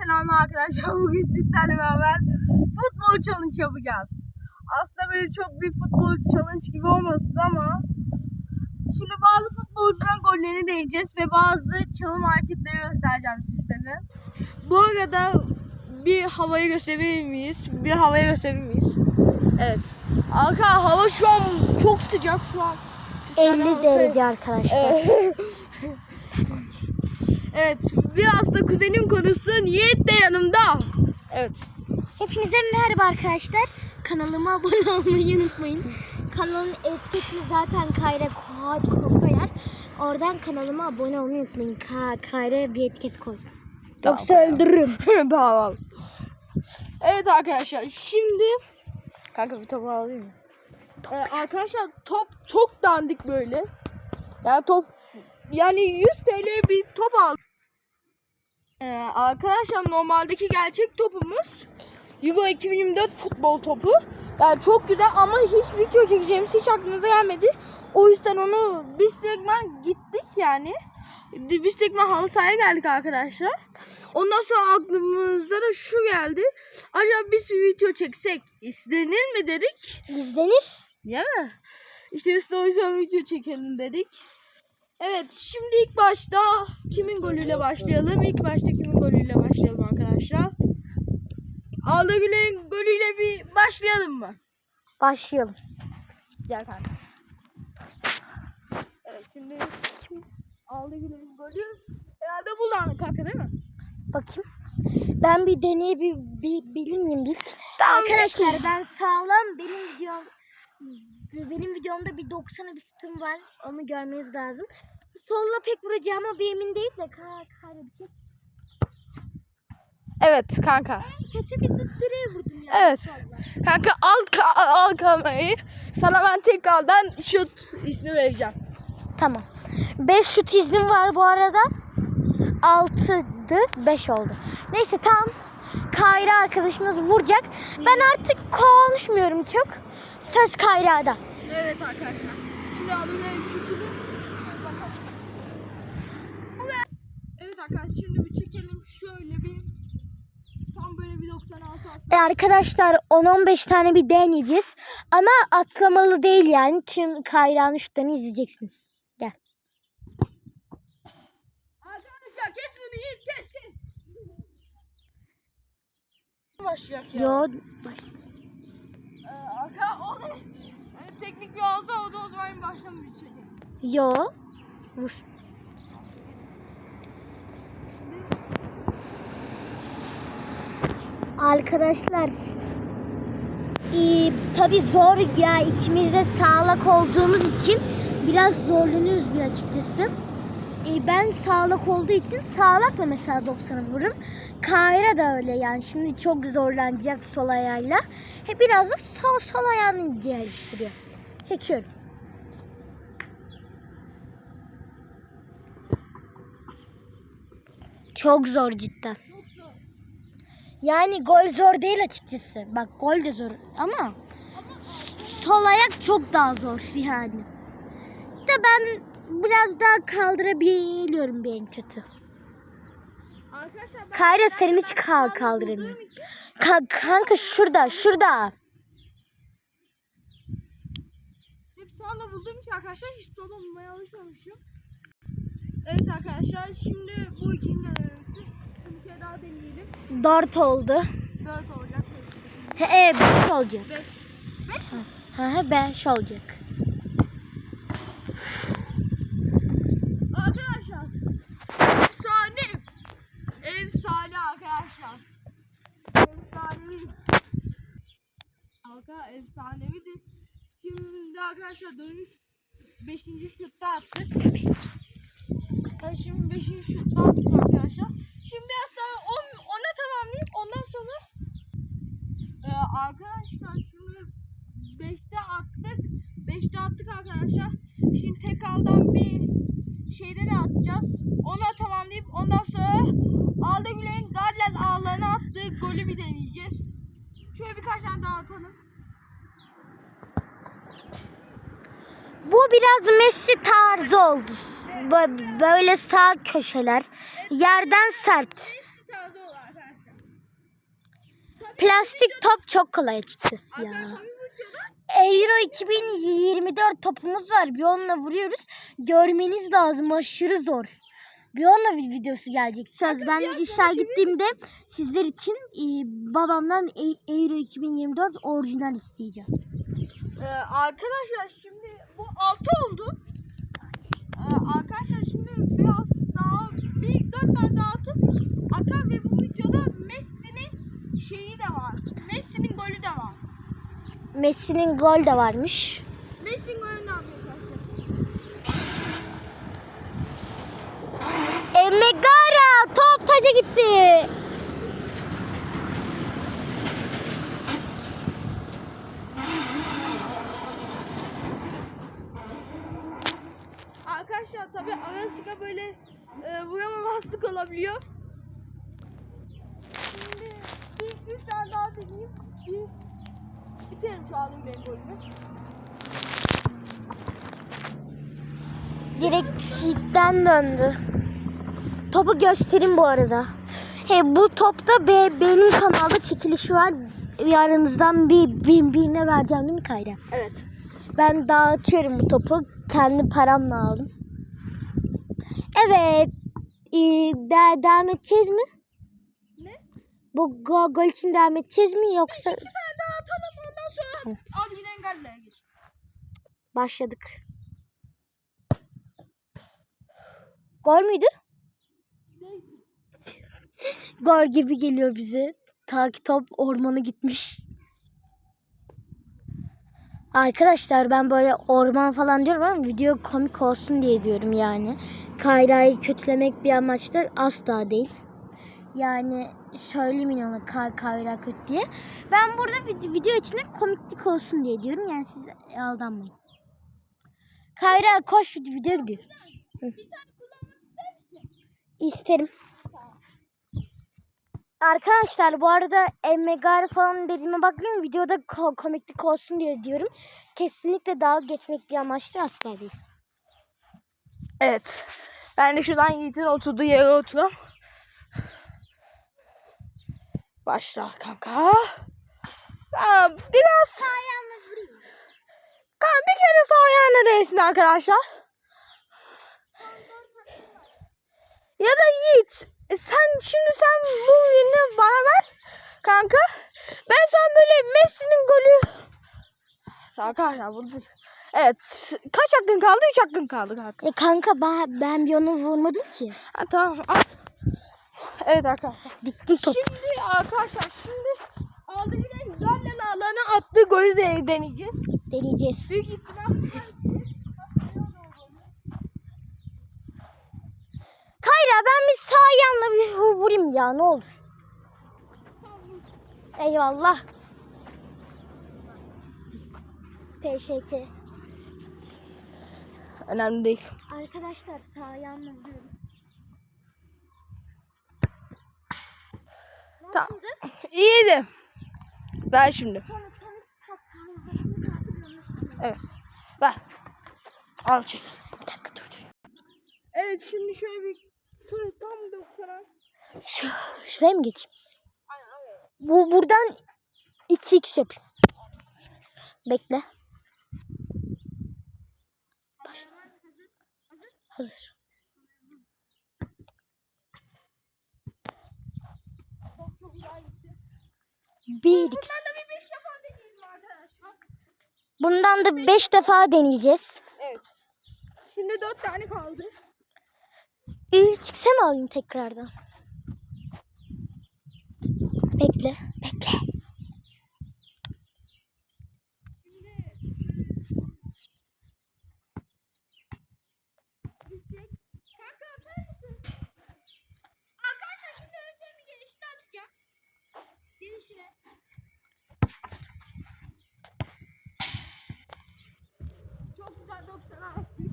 selamlar arkadaşlar. Bugün sizlerle beraber futbol challenge yapacağız. Aslında böyle çok bir futbol challenge gibi olmasın ama şimdi bazı futbolcuların gollerini deneyeceğiz ve bazı çalım hareketleri göstereceğim sizlere. Bu arada bir havayı gösterebilir miyiz? Bir havayı gösterebilir miyiz? Evet. Arka hava şu an çok sıcak şu an. Sizlerle 50 derece arkadaşlar. Evet. Biraz da kuzenim konusu niyet de yanımda. Evet. Hepinize merhaba arkadaşlar. Kanalıma abone olmayı unutmayın. Kanalın etiketini zaten Kayra ko- koyar. Oradan kanalıma abone olmayı unutmayın. Ka Kayra bir etiket koy. Yoksa öldürürüm. tamam. Evet arkadaşlar şimdi kanka bir topu alayım mı? Ee, arkadaşlar top çok dandik böyle. Yani top yani 100 TL bir top al. Ee, arkadaşlar normaldeki gerçek topumuz Euro 2024 futbol topu. Yani çok güzel ama hiç video çekeceğimiz hiç aklımıza gelmedi. O yüzden onu biz tekrar gittik yani. Biz tekrar halı sahaya geldik arkadaşlar. Ondan sonra aklımıza da şu geldi. Acaba biz bir video çeksek istenir mi dedik. İzlenir. Mi? İşte biz de o yüzden video çekelim dedik. Evet şimdi ilk başta kimin golüyle başlayalım? İlk başta kimin golüyle başlayalım arkadaşlar? Arda Güler'in golüyle bir başlayalım mı? Başlayalım. Gel kanka. Evet şimdi kim? Arda Güler'in golü herhalde bu lan kanka değil mi? Bakayım. Ben bir deneyebilir miyim ilk? Tamam, Arkadaşlar ben sağlam benim videom benim videomda bir 90'a bir şutum var. Onu görmeniz lazım. Solla pek vuracağıma bir emin değil de bir şey. Evet kanka. Kötü bir direğe vurdum ya. Evet. Kanka al, ka- al kamerayı. Sana ben tekrardan şut ismi vereceğim. Tamam. 5 şut iznim var bu arada. 6'dı 5 oldu. Neyse tamam. Kayra arkadaşımız vuracak. Ben artık konuşmuyorum çok. Söz Kayra'da. Evet arkadaşlar. Şimdi şutunu bakalım. Evet arkadaşlar şimdi bir çekelim şöyle bir tam böyle bir 96 at. E arkadaşlar 10-15 tane bir deneyeceğiz. Ama atlamalı değil yani. Tüm Kayra'nın şutlarını izleyeceksiniz. Gel. Arkadaşlar kes bunu Yiğit kes kes. Başlayacak ya. Yo. Ee, arka o da yani teknik bir olsa o da o zaman başlamış. Yo. Vur. Arkadaşlar ee, tabi zor ya ikimiz de sağlak olduğumuz için biraz zorlanıyoruz bir açıkçası. Ee, ben sağlak olduğu için sağlakla mesela 90'a vururum. Kayra da öyle yani şimdi çok zorlanacak sol ayağıyla. He, biraz da sol, sol ayağını geliştiriyor. Çekiyorum. Çok zor cidden. Yani gol zor değil açıkçası. Bak gol de zor ama sol ayak çok daha zor yani. De ben biraz daha kaldırabiliyorum bir en kötü. Arkadaşlar ben Kayra, ben- senin hiç ben kal- sağlam kaldıramıyorum. olduğum için- Ka- kanka şurada şurada. Hep sağla bulduğum için arkadaşlar hiç sola bulmaya alışmamışım. Evet arkadaşlar şimdi bu ikinci denemesi. Bir kere daha deneyelim. Dört oldu. Dört olacak. He, e, beş olacak. Beş. Beş mi? Hı hı beş olacak. Arkadaşlar. Efsane. Efsane arkadaşlar. Efsanevi. Arka efsanevidir. Şimdi arkadaşlar dönüş 5. şutta attık. Şimdi 5. şutta attık arkadaşlar. Şimdi biraz daha 10 ona tamamlayıp ondan sonra e, arkadaşlar şimdi 5'te attık. 5'te attık arkadaşlar. Şimdi tekrardan bir şeyde de atacağız. Onu tamamlayıp ondan sonra Arda Güler'in Gadlet ağlarına attığı golü bir deneyeceğiz. Şöyle birkaç tane daha atalım. Bu biraz Messi tarzı oldu. Bö- Böyle sağ köşeler. Yerden sert. Plastik top çok kolay açıkçası ya. Euro 2024 topumuz var. Bir onunla vuruyoruz. Görmeniz lazım. Aşırı zor. Bir onunla bir videosu gelecek. Söz ben işe gittiğimde sizler için e, babamdan E- Euro 2024 orijinal isteyeceğim. Ee, arkadaşlar şimdi bu 6 oldu. Ee, arkadaşlar şimdi biraz daha bir dört tane daha atıp Akan ve bu videoda Messi'nin şeyi de var. Messi'nin golü de var. Messi'nin gol de varmış. Messi'nin golünü ne yapmaya? E, Megara top taca gitti. Arkadaşlar tabi ara sıra böyle e, vuramamazlık olabiliyor. Şimdi bir üç tane daha deneyeyim. Bir biterim şu an benim golümü. Direkten döndü. Topu göstereyim bu arada. He, bu topta be, benim kanalda çekilişi var. Yarınızdan bir bin birine vereceğim değil mi Kayra? Evet. Ben dağıtıyorum bu topu. Kendi paramla aldım. Evet. Ee, de- devam edeceğiz mi? Ne? Bu go- gol için devam edeceğiz mi yoksa Al yine engellere geç. başladık? Gol müydü? Gol gibi geliyor bize. Ta ki top ormana gitmiş. Arkadaşlar ben böyle orman falan diyorum ama video komik olsun diye diyorum yani. Kayra'yı kötülemek bir amaçta asla değil. Yani söylemeyin ona Kay Kayra kötü diye. Ben burada video, içinde komiklik olsun diye diyorum. Yani siz aldanmayın. Kayra koş video gidiyor. İsterim. Arkadaşlar bu arada Emmegar falan dediğime bakmayın videoda ko- komiklik olsun diye diyorum. Kesinlikle dalga geçmek bir amaçlı asla değil. Evet. Ben de şuradan Yiğit'in oturduğu yere oturuyorum. Başla kanka. Aa, biraz Kan bir kere sağ ayağına değsin arkadaşlar. Ya da Yiğit e, sen şimdi sen bu birini bana ver kanka. Ben sana böyle Messi'nin golü Arkadaşlar burada Evet. Kaç hakkın kaldı? 3 hakkın kaldı kanka. E kanka ben, ben bir onu vurmadım ki. Ha, tamam. Al. Evet arkadaşlar. Diktim top. Şimdi arkadaşlar şimdi aldı yine Zallen ağlarına attığı golü de deneyeceğiz. Deneyeceğiz. Büyük ihtimal. Kayra ben bir sağ yanla bir vurayım ya ne olur. Eyvallah. Teşekkür. Önemli değil. Arkadaşlar sağ yanla vuruyorum. Tamam. İyiydi. Ver şimdi. Evet. Ver. Al çek. Bir dakika dur dur. Evet şimdi şöyle bir şöyle tam 90'a. Şu, şuraya mı geçeyim? Bu buradan 2x yapayım. Bekle. Başla. Hazır. Çok çok güzel gitti. 1x. Bundan da bir 5 defa deneyelim arkadaşlar. Bundan da 5 defa deneyeceğiz. Evet. Şimdi 4 tane kaldı. 3x'e mi alayım tekrardan? Bekle. Bekle. Kanka atar mısın? Arkadaşlar şimdi önce bir gelişine atacağım. Gelişine. Çok güzel 90 attık.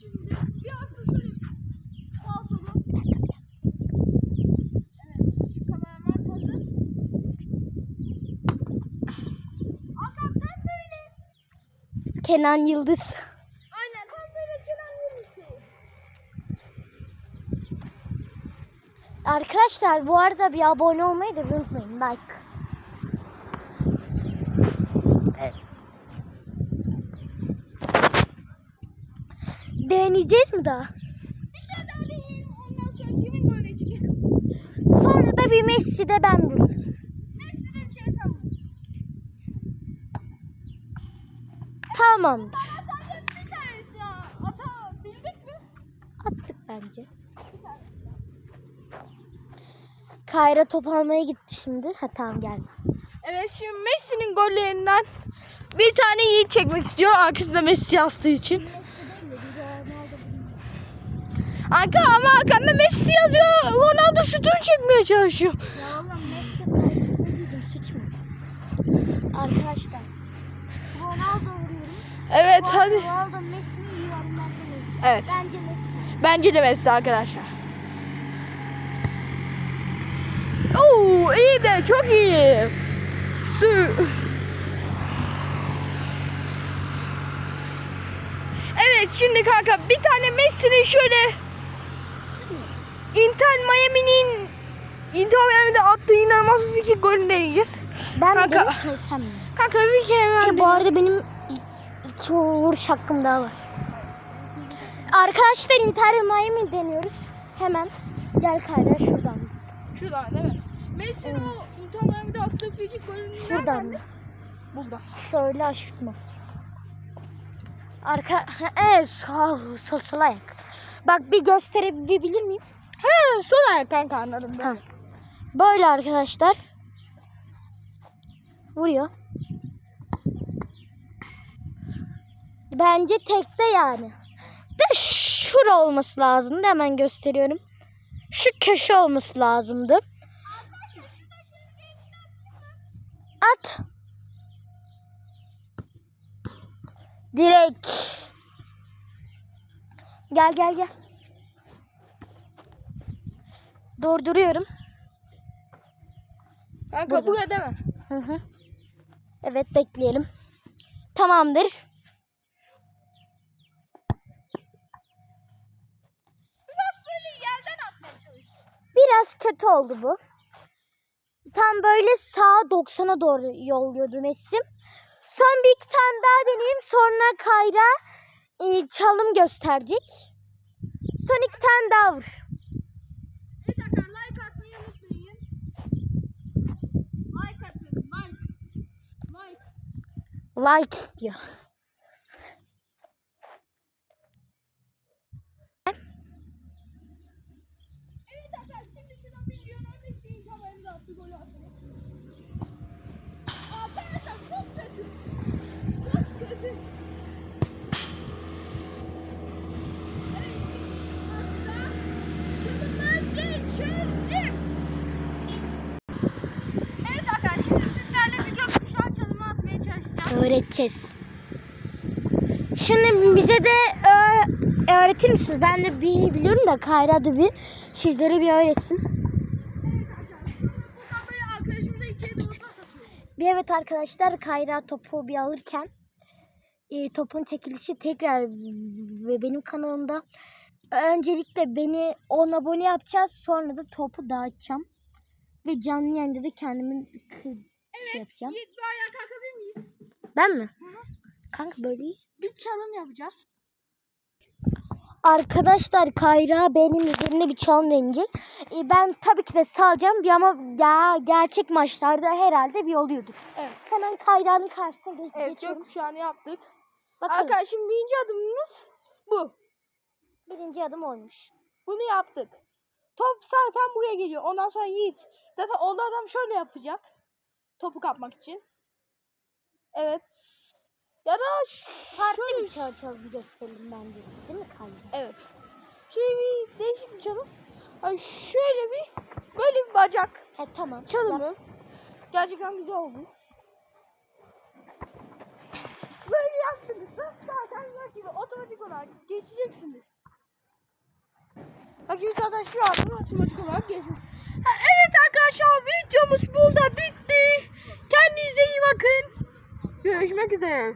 Şimdi bir hafta şöyle sağ sola. Evet, şu kameraman hazır. Hakan tam böyle. Kenan Yıldız. Aynen tam böyle Kenan Yıldız. Arkadaşlar bu arada bir abone olmayı da unutmayın. Like. Deneyeceğiz mi daha? Bir şey daha deneyelim. Ondan sonra kimin golüne çekelim? Sonra da bir Messi de ben vurayım. Messi de bir kere sen vur. Tamamdır. Attık bence. Kayra top almaya gitti şimdi. Ha tamam gelme. Evet şimdi Messi'nin gollerinden bir tane Yiğit çekmek istiyor. Arkasında Messi yazdığı için. Arka ama arkanda Messi yazıyor. Ronaldo şutunu çekmeye çalışıyor. Ya oğlum Messi hiç mi? Arkadaşlar. Evet hadi. Ronaldo Messi mi. Evet. Bence Messi. Bence de Messi arkadaşlar. Oo iyi de çok iyi. Su. Evet şimdi kanka bir tane Messi'nin şöyle Inter Miami'nin Inter Miami'de attığı inanılmaz bir iki golünü deneyeceğiz. Ben Kanka. mi? Kanka bir kere ben Ya bu arada benim iki vuruş hakkım daha var. Arkadaşlar Inter Miami deniyoruz. Hemen gel Kayra şuradan. Şuradan değil mi? Messi'nin o Inter Miami'de attığı frikik golünü Şuradan. nereden? Buradan. Şöyle aşırtma. Arka evet sağ sol sol ayak. Bak bir gösterebilir miyim? He sol ayak kanka anladım ben. Ha. Böyle arkadaşlar. Vuruyor. Bence tekte yani. De şura olması lazımdı. Hemen gösteriyorum. Şu köşe olması lazımdı. At. Direkt. Gel gel gel. Durduruyorum. Kanka buraya değil mi? Hı hı. Evet bekleyelim. Tamamdır. Biraz böyle yerden atmaya çalış. Biraz kötü oldu bu. Tam böyle sağa 90'a doğru yolluyordu Messi. Son bir iki tane daha deneyeyim. Sonra Kayra e, çalım gösterecek. Son iki tane daha vur. Evet arkadaşlar like atmayı unutmayın. Like atın. Like. Like. Like istiyor. Evet arkadaşlar şimdi şuradan bir Lionel Messi'nin kötü. Şimdi. Öğreteceğiz. Şimdi bize de öğ- öğretir misiniz? Ben de bir biliyorum da Kayra da bir sizlere bir öğretsin. Evet arkadaşlar. Buradan böyle arkadaşımıza içeri doğru pas atıyoruz. Bir evet arkadaşlar Kayra topu bir alırken e, topun çekilişi tekrar ve benim kanalımda öncelikle beni 10 abone yapacağız sonra da topu dağıtacağım ve canlı yayında da kendimin kı- şey yapacağım. Bir ayağa kalkabilir miyiz? Ben mi? Kanka böyle iyi. Bir çalım yapacağız. Arkadaşlar Kayra benim üzerine bir çalım deneyecek. E, ben tabii ki de salacağım bir ama ya, gerçek maçlarda herhalde bir oluyordur. Evet. Hemen Kayra'nın karşısına geç- Evet geçiyorum. gökkuşağını yaptık. Bakalım. Arkadaşlar şimdi birinci adımımız bu. Birinci adım olmuş. Bunu yaptık. Top zaten buraya geliyor. Ondan sonra Yiğit. Zaten o da adam şöyle yapacak. Topu kapmak için. Evet. Ya da ş- Farklı şöyle bir çal çalım gösterelim bence. Değil mi Kayra? Şöyle bir değişik bir çalım. Ay şöyle bir böyle bir bacak He tamam. çalımı. Gerçekten güzel oldu. Böyle yaptınız. Zaten gerçekten otomatik olarak geçeceksiniz. Bakayım zaten şu an otomatik olarak geçmiş. Ha, evet arkadaşlar videomuz burada bitti. Kendinize iyi bakın. Görüşmek üzere.